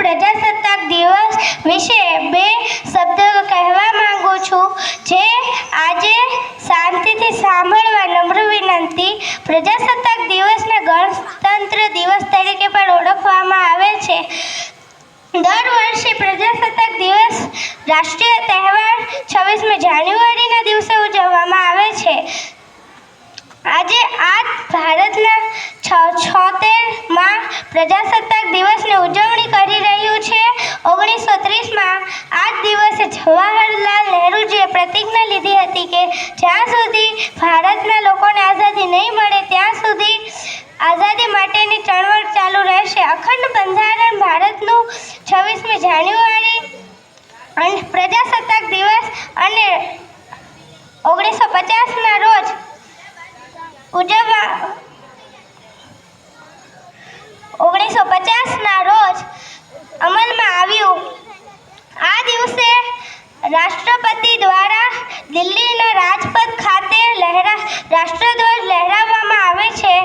પ્રજાસત્તાક દિવસ વિશે બે શબ્દો કહેવા માંગુ છું. જે આજે શાંતિથી સાંભળવા નમ્ર વિનંતી. પ્રજાસત્તાક દિવસને ગણતંત્ર દિવસ તરીકે પણ ઓળખવામાં આવે છે. દર વર્ષે પ્રજાસત્તાક દિવસ રાષ્ટ્રીય તહેવાર છવ્વીસમી જાન્યુઆરીના દિવસે ઉજવવામાં આવે છે. આજે આ ભારતના છોતેરમાં પ્રજાસત્તાક દિવસની ઉજવણી કરી છે. ઓગણીસો ત્રીસમાં આ જ દિવસે જવાહરલાલ નહેરુજીએ પ્રતિજ્ઞા લીધી હતી કે જ્યાં સુધી ભારતના લોકોને આઝાદી નહીં મળે, ત્યાં સુધી આઝાદી માટેની ચળવળ ચાલુ રહેશે. અખંડ બંધારણ ભારતનું છવ્વીસમી જાન્યુઆરી અને પ્રજાસત્તાક દિવસ અને ઓગણીસો પચાસના રોજ ઉજવવા ઓગણીસો પચાસના રોજ અમલમાં આવ્યું આ દિવસે રાષ્ટ્રપતિ દ્વારા દિલ્હીના રાજપથ ખાતે લહેરા, રાષ્ટ્રધ્વજ લહેરાવવામાં આવે છે.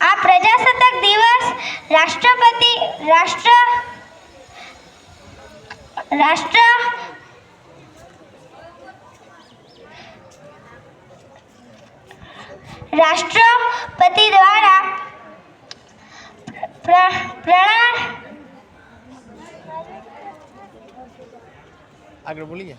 આ પ્રજાસત્તાક દિવસ રાષ્ટ્રપતિ, રાષ્ટ્ર રાષ્ટ્ર, રાષ્ટ્રપતિ દ્વારા પ્ર- Agrobulilla.